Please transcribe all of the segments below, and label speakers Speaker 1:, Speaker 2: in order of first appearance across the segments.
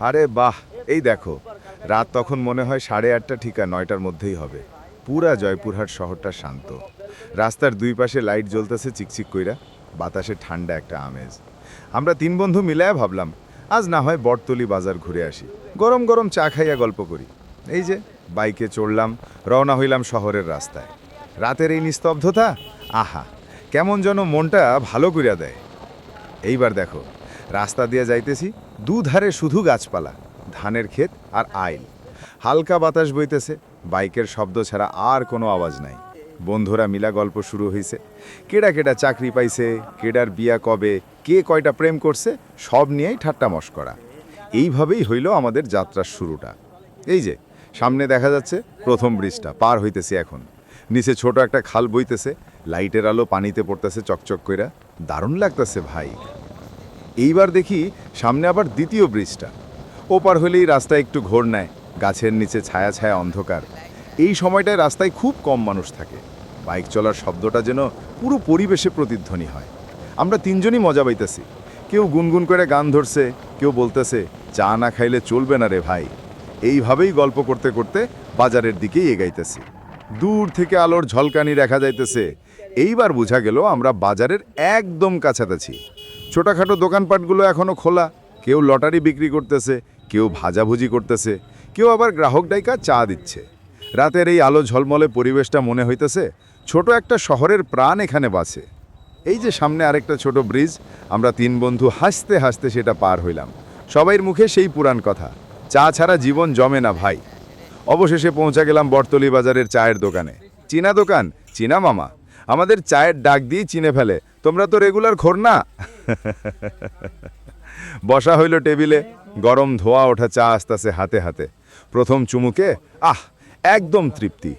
Speaker 1: আরে বাহ, এই দেখো। রাত তখন মনে হয় সাড়ে আটটা ঠিকা নয়টার মধ্যেই হবে। পুরা জয়পুরহাট শহরটা শান্ত। রাস্তার দুই পাশে লাইট জ্বলতেছে চিকচিক কইরা, বাতাসে ঠান্ডা একটা আমেজ। আমরা তিন বন্ধু মিলায় ভাবলাম, আজ না হয় বটতলি বাজার ঘুরে আসি। গরম গরম চা খাইয়া গল্প করি। এই যে, বাইকে চড়লাম, রওনা হইলাম শহরের রাস্তায়। রাতের এই নিস্তব্ধতা, আহা, কেমন যেন মনটা ভালো করিয়া দেয়। এইবার দেখো, রাস্তা দিয়ে যাইতেছি দুধারে শুধু গাছপালা, ধানের ক্ষেত আর আইল। হালকা বাতাস বইতেছে, বাইকের শব্দ ছাড়া আর কোনো আওয়াজ নাই। বন্ধুরা মিলা গল্প শুরু হয়েছে কেডা কেডা চাকরি পাইছে, কেডার বিয়া কবে, কে কয়টা প্রেম করছে, সব নিয়েই ঠাট্টা মস্করা। এইভাবেই হইল আমাদের যাত্রার শুরুটা। এই যে, সামনে দেখা যাচ্ছে প্রথম ব্রিজটা, পার হইতেছে এখন। নিচে ছোট একটা খাল বইতেছে, লাইটের আলো পানিতে পড়তেছে চকচক কইরা। দারুণ লাগতেছে ভাই। এইবার দেখি সামনে আবার দ্বিতীয় ব্রিজটা। ওপার হলেই রাস্তায় একটু ঘোর নেয়, গাছের নিচে ছায়া ছায়া অন্ধকার। এই সময়টায় রাস্তায় খুব কম মানুষ থাকে। বাইক চলার শব্দটা যেন পুরো পরিবেশে প্রতিধ্বনি হয়। আমরা তিনজনই মজা পাইতেছি। কেউ গুনগুন করে গান ধরছে, কেউ বলতেছে, চা না খাইলে চলবে না রে ভাই। এইভাবেই গল্প করতে করতে বাজারের দিকেই এগাইতেছি। দূর থেকে আলোর ঝলকানি দেখা যাইতেছে। এইবার বোঝা গেল আমরা বাজারের একদম কাছাকাছি। ছোটখাটো দোকানপাটগুলো এখনও খোলা। কেউ লটারি বিক্রি করতেছে, কেউ ভাজাভুজি করতেছে, কেউ আবার গ্রাহক ডাইকা চা দিচ্ছে। রাতের এই আলো ঝলমলে পরিবেশটা মনে হইতেছে, ছোট একটা শহরের প্রাণ এখানে বাসে এই যে সামনে আরেকটা ছোট ব্রিজ, আমরা তিন বন্ধু হাসতে হাসতে সেটা পার হইলাম। সবাইয়ের মুখে সেই পুরাণ কথা, চা ছাড়া জীবন জমে না ভাই। অবশেষে পৌঁছা গেলাম বটতলি বাজারের চায়ের দোকানে। চীনা দোকান, চীনা মামা। আমাদের চায়ের ডাক দিয়ে চিনে ফেলে। তোমরা তো রেগুলার খোর না বসা হইল টেবিলে, গরম ধোয়া ওঠা চা আসতেছে হাতে হাতে। প্রথম চুমুকে, আহ, একদম তৃপ্তি।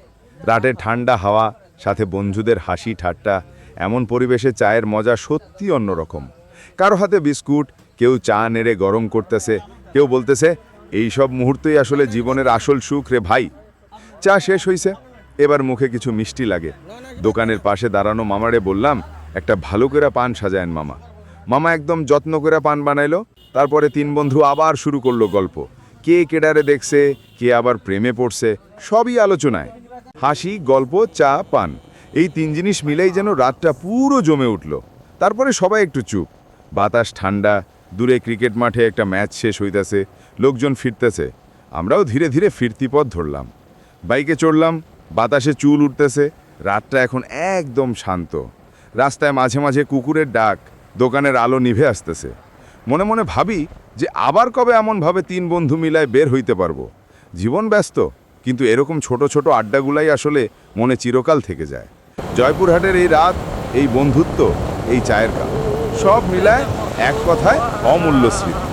Speaker 1: রাতের ঠান্ডা হাওয়া, সাথে বন্ধুদের হাসি ঠাট্টা, এমন পরিবেশে চায়ের মজা সত্যি অন্যরকম। কারও হাতে বিস্কুট, কেউ চা নেড়ে গরম করতেছে, কেউ বলতেছে এই সব মুহূর্তই আসলে জীবনের আসল সুখ রে ভাই। চা শেষ হইছে। এবার মুখে কিছু মিষ্টি লাগে। দোকানের পাশে দাঁড়ানো মামারে বললাম, একটা ভালো করে পান সাজায়েন মামা। মামা একদম যত্ন করে পান বানাইলো। তারপরে তিন বন্ধু আবার শুরু করল গল্প। কে কেডারে দেখছে, কে আবার প্রেমে পড়ছে, সবই আলোচনায়। হাসি, গল্প, চা, পান, এই তিন জিনিস মিলেই যেন রাতটা পুরো জমে উঠল। তারপরে সবাই একটু চুপ। বাতাস ঠান্ডা, দূরে ক্রিকেট মাঠে একটা ম্যাচ শেষ হইতাছে, লোকজন ফিরতেছে। আমরাও ধীরে ধীরে ফিরতি পথ ধরলাম। বাইকে চড়লাম বাতাসে চুল উঠতেছে, রাতটা এখন একদম শান্ত। রাস্তায় মাঝে মাঝে কুকুরের ডাক, দোকানের আলো নিভে আসতেছে। মনে মনে ভাবি যে আবার কবে এমনভাবে তিন বন্ধু মিলায় বের হইতে পারব। জীবন ব্যস্ত, কিন্তু এরকম ছোট ছোট আড্ডাগুলাই আসলে মনে চিরকাল থেকে যায়। জয়পুরহাটের এই রাত, এই বন্ধুত্ব, এই চায়ের কাপ, সব মিলায় এক কথায় অমূল্য স্মৃতি।